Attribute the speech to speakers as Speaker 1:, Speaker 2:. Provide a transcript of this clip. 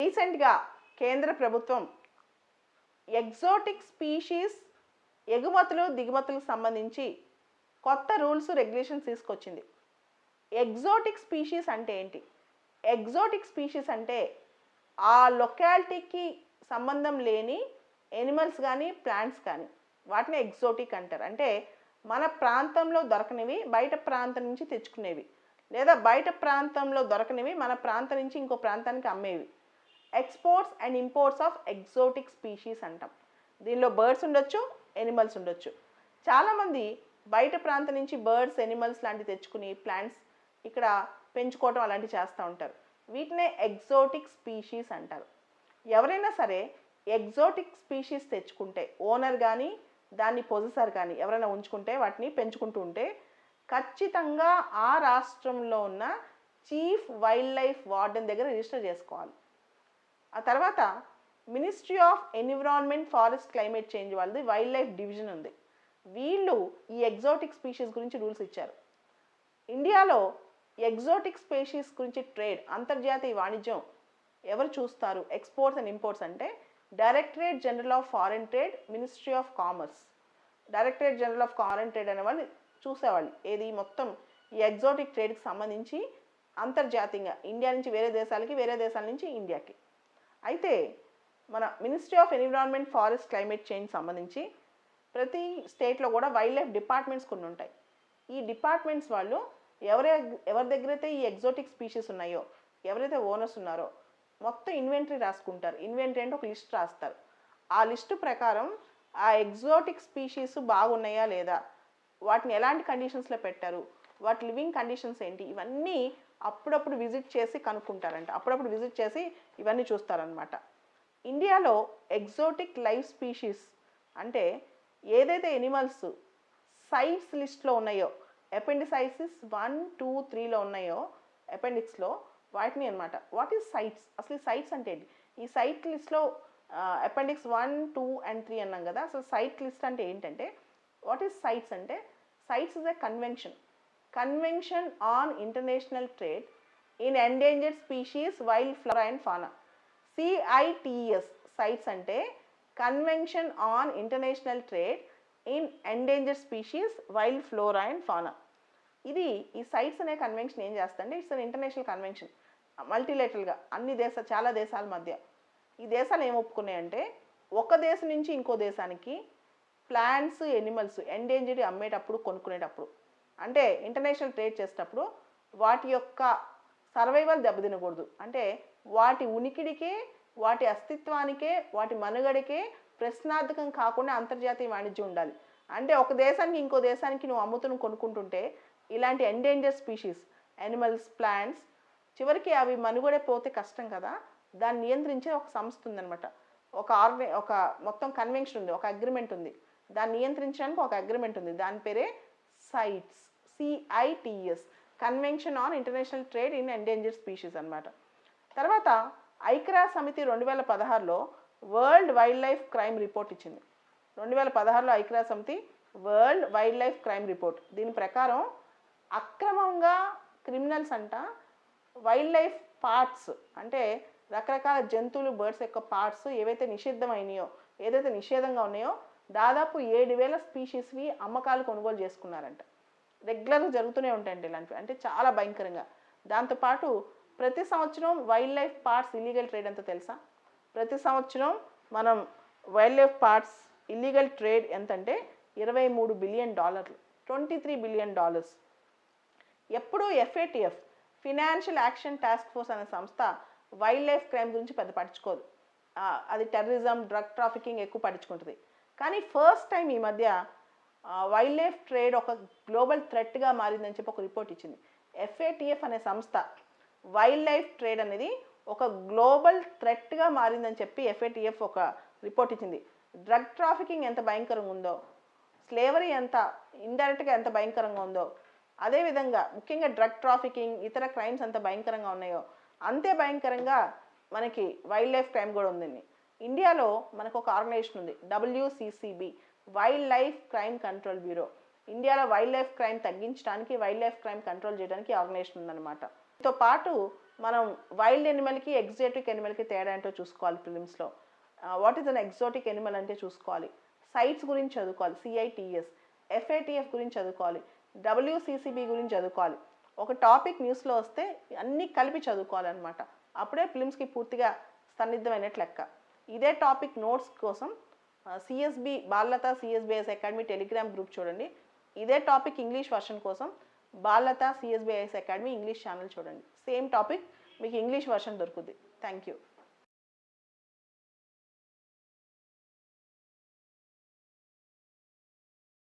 Speaker 1: రీసెంట్గా కేంద్ర ప్రభుత్వం ఎగ్జోటిక్ స్పీషీస్ ఎగుమతులు దిగుమతులకు సంబంధించి కొత్త రూల్స్ రెగ్యులేషన్స్ తీసుకొచ్చింది. ఎగ్జోటిక్ స్పీషీస్ అంటే ఏంటి? ఎగ్జోటిక్ స్పీషీస్ అంటే ఆ లొకాలిటీకి సంబంధం లేని ఎనిమల్స్ కానీ ప్లాంట్స్ కానీ వాటిని ఎగ్జోటిక్ అంటారు. అంటే మన ప్రాంతంలో దొరకనివి బయట ప్రాంతం నుంచి తెచ్చుకునేవి. లేదా బయట ప్రాంతంలో దొరకనివి మన ప్రాంతం నుంచి ఇంకో ప్రాంతానికి అమ్మేవి. Exports and imports of exotic species అంటాం. దీనిలో బర్డ్స్ ఉండొచ్చు ఎనిమల్స్ ఉండొచ్చు. చాలామంది బయట ప్రాంతం నుంచి బర్డ్స్ ఎనిమల్స్ లాంటివి తెచ్చుకుని ప్లాంట్స్ ఇక్కడ పెంచుకోవటం అలాంటివి చేస్తూ ఉంటారు. వీటినే ఎగ్జోటిక్ స్పీషీస్ అంటారు. ఎవరైనా సరే ఎగ్జోటిక్ స్పీషీస్ తెచ్చుకుంటే ఓనర్ కానీ దాన్ని పొజిసర్ కానీ ఎవరైనా ఉంచుకుంటే వాటిని పెంచుకుంటూ ఉంటే ఖచ్చితంగా ఆ రాష్ట్రంలో ఉన్న చీఫ్ వైల్డ్ లైఫ్ వార్డెన్ దగ్గర రిజిస్టర్ చేసుకోవాలి. ఆ తర్వాత ministry of environment forest climate change వాళ్ళది వైల్డ్ లైఫ్ డివిజన్ ఉంది. వీళ్ళు ఈ ఎగ్జాటిక్ స్పీషీస్ గురించి రూల్స్ ఇచ్చారు. ఇండియాలో ఎగ్జాటిక్ స్పీషీస్ గురించి ట్రేడ్ అంతర్జాతీయ వాణిజ్యం ఎవరు చూస్తారు? ఎక్స్పోర్ట్స్ అండ్ ఇంపోర్ట్స్ అంటే directorate general of foreign trade ministry of commerce directorate general of foreign trade అనే వాళ్ళు చూసేవాళ్ళు. ఏది? మొత్తం ఈ ఎగ్జోటిక్ ట్రేడ్కి సంబంధించి అంతర్జాతీయంగా ఇండియా నుంచి వేరే దేశాలకి వేరే దేశాల నుంచి ఇండియాకి. అయితే మన ministry of environment forest climate change సంబంధించి ప్రతి స్టేట్లో కూడా వైల్డ్ లైఫ్ డిపార్ట్మెంట్స్ కొన్ని ఉంటాయి. ఈ డిపార్ట్మెంట్స్ వాళ్ళు ఎవరి ఎవరి దగ్గరైతే ఈ ఎగ్జోటిక్ స్పీషీస్ ఉన్నాయో ఎవరైతే ఓనర్స్ ఉన్నారో మొత్తం ఇన్వెంటరీ రాసుకుంటారు. ఇన్వెంటరీ అంటే ఒక లిస్ట్ రాస్తారు. ఆ లిస్టు ప్రకారం ఆ ఎగ్జోటిక్ స్పీషీస్ బాగున్నాయా లేదా వాటిని ఎలాంటి కండిషన్స్లో పెట్టారు వాటి లివింగ్ కండిషన్స్ ఏంటి ఇవన్నీ అప్పుడప్పుడు విజిట్ చేసి కనుక్కుంటారంట. అప్పుడప్పుడు విజిట్ చేసి ఇవన్నీ చూస్తారనమాట ఇండియాలో ఎగ్జోటిక్ లైవ్ స్పీషీస్ అంటే ఏదైతే ఎనిమల్స్ సైట్స్ లిస్ట్లో ఉన్నాయో అపెండిసైసిస్ వన్ టూ త్రీలో ఉన్నాయో అపెండిక్స్లో వాటిని అనమాట వాట్ ఈస్ సైట్స్? అసలు సైట్స్ అంటే ఏంటి? ఈ సైట్ లిస్ట్లో appendix one two and three అన్నాం కదా అసలు సైట్ లిస్ట్ అంటే ఏంటంటే వాట్ ఈస్ సైట్స్ అంటే CITES is a convention. Convention on international trade in endangered species wild flower and fauna C I T E S CITES అంటే convention on international trade in endangered species wild flora and fauna ఇది ఈ CITES అనే convention ఏం చేస్తుందంటే it's an international convention మల్టీలేటరల్గా అన్ని దేశ చాలా దేశాల మధ్య. ఈ దేశాలు ఏం ఒప్పుకున్నాయంటే ఒక దేశం నుంచి ఇంకో దేశానికి ప్లాంట్స్ ఎనిమల్స్ ఎండేంజర్డ్ అమ్మేటప్పుడు కొనుక్కునేటప్పుడు. అంటే ఇంటర్నేషనల్ ట్రేడ్ చేసేటప్పుడు వాటి యొక్క సర్వైవల్ దెబ్బతినకూడదు. అంటే వాటి ఉనికిడికే వాటి అస్తిత్వానికే వాటి మనుగడకే ప్రశ్నార్థకం కాకుండా అంతర్జాతీయ వాణిజ్యం ఉండాలి. అంటే ఒక దేశానికి ఇంకో దేశానికి నువ్వు అమ్ముతున్న కొనుక్కుంటుంటే ఇలాంటి ఎండేంజర్ స్పీషీస్ యానిమల్స్ ప్లాంట్స్ చివరికి అవి మనుగడే పోతే కష్టం కదా. దాన్ని నియంత్రించే ఒక సంస్థ ఉందన్నమాట. ఒక ఆర్గనై ఒక మొత్తం కన్వెన్షన్ ఉంది ఒక అగ్రిమెంట్ ఉంది. దాన్ని నియంత్రించడానికి ఒక అగ్రిమెంట్ ఉంది. దాని పేరే CITES C I T E S convention on international trade in endanger species అన్నమాట. తర్వాత ఐక్రా సమితి రెండు వేల పదహారులో world wild life crime report ఇచ్చింది. రెండు వేల పదహారులో ఐక్రా సమితి world wild life crime report దీని ప్రకారం అక్రమంగా క్రిమినల్స్ అంట వైల్డ్ లైఫ్ పార్ట్స్ అంటే రకరకాల జంతువులు బర్డ్స్ యొక్క పార్ట్స్ ఏవైతే నిషిద్ధమైనాయో ఏదైతే నిషేధంగా ఉన్నాయో దాదాపు ఏడు వేల స్పీషీస్వి అమ్మకాలు కొనుగోలు చేసుకున్నారంట. రెగ్యులర్గా జరుగుతూనే ఉంటాయండి ఇలాంటివి. అంటే చాలా భయంకరంగా. దాంతోపాటు ప్రతి సంవత్సరం wild life parts illegal trade అంతా తెలుసా? ప్రతి సంవత్సరం మనం wild life parts illegal trade ఎంతంటే ఇరవై మూడు బిలియన్ డాలర్లు. Twenty three billion dollars. ఎప్పుడూ FATF financial action task force అనే సంస్థ వైల్డ్ లైఫ్ క్రైమ్ గురించి పెద్ద పట్టించుకోదు. అది టెర్రరిజం డ్రగ్ ట్రాఫికింగ్ ఎక్కువ పట్టించుకుంటుంది. కానీ ఫస్ట్ టైం ఈ మధ్య వైల్డ్ లైఫ్ ట్రేడ్ ఒక గ్లోబల్ థ్రెట్గా మారిందని చెప్పి ఒక రిపోర్ట్ ఇచ్చింది. ఎఫ్ఏటిఎఫ్ అనే సంస్థ వైల్డ్ లైఫ్ ట్రేడ్ అనేది ఒక గ్లోబల్ థ్రెట్గా మారిందని చెప్పి ఎఫ్ఏటిఎఫ్ ఒక రిపోర్ట్ ఇచ్చింది. డ్రగ్ ట్రాఫికింగ్ ఎంత భయంకరంగా ఉందో స్లేవరీ ఎంత ఇండైరెక్ట్గా ఎంత భయంకరంగా ఉందో అదేవిధంగా ముఖ్యంగా డ్రగ్ ట్రాఫికింగ్ ఇతర క్రైమ్స్ ఎంత భయంకరంగా ఉన్నాయో అంతే భయంకరంగా మనకి వైల్డ్ లైఫ్ క్రైమ్ కూడా ఉందండి. ఇండియాలో మనకు ఒక ఆర్గనైజేషన్ ఉంది WCCB wild life crime control bureau. ఇండియాలో వైల్డ్ లైఫ్ క్రైమ్ తగ్గించడానికి వైల్డ్ లైఫ్ క్రైమ్ కంట్రోల్ చేయడానికి ఆర్గనైజేషన్ ఉందన్నమాట. దీంతో పాటు మనం వైల్డ్ ఎనిమల్కి ఎగ్జాటిక్ ఎనిమల్కి తేడా ఏంటో చూసుకోవాలి ఫిలిమ్స్లో. What is an exotic animal అంటే చూసుకోవాలి. సైట్స్ గురించి చదువుకోవాలి సిఐటిఎస్ ఎఫ్ఏటిఎఫ్ గురించి చదువుకోవాలి డబ్ల్యూసిసిబి గురించి చదువుకోవాలి. ఒక టాపిక్ న్యూస్లో వస్తే అన్నీ కలిపి చదువుకోవాలన్నమాట. అప్పుడే ఫిలిమ్స్కి పూర్తిగా సన్నిద్ధమైనట్లు లెక్క. ఇదే టాపిక్ నోట్స్ కోసం CSB Balatha CSBS academy telegram group చూడండి. ఇదే టాపిక్ ఇంగ్లీష్ వర్షన్ కోసం Balatha CSBS academy English channel చూడండి. సేమ్ టాపిక్ మీకు ఇంగ్లీష్ వర్షన్ దొరుకుద్ది. Thank you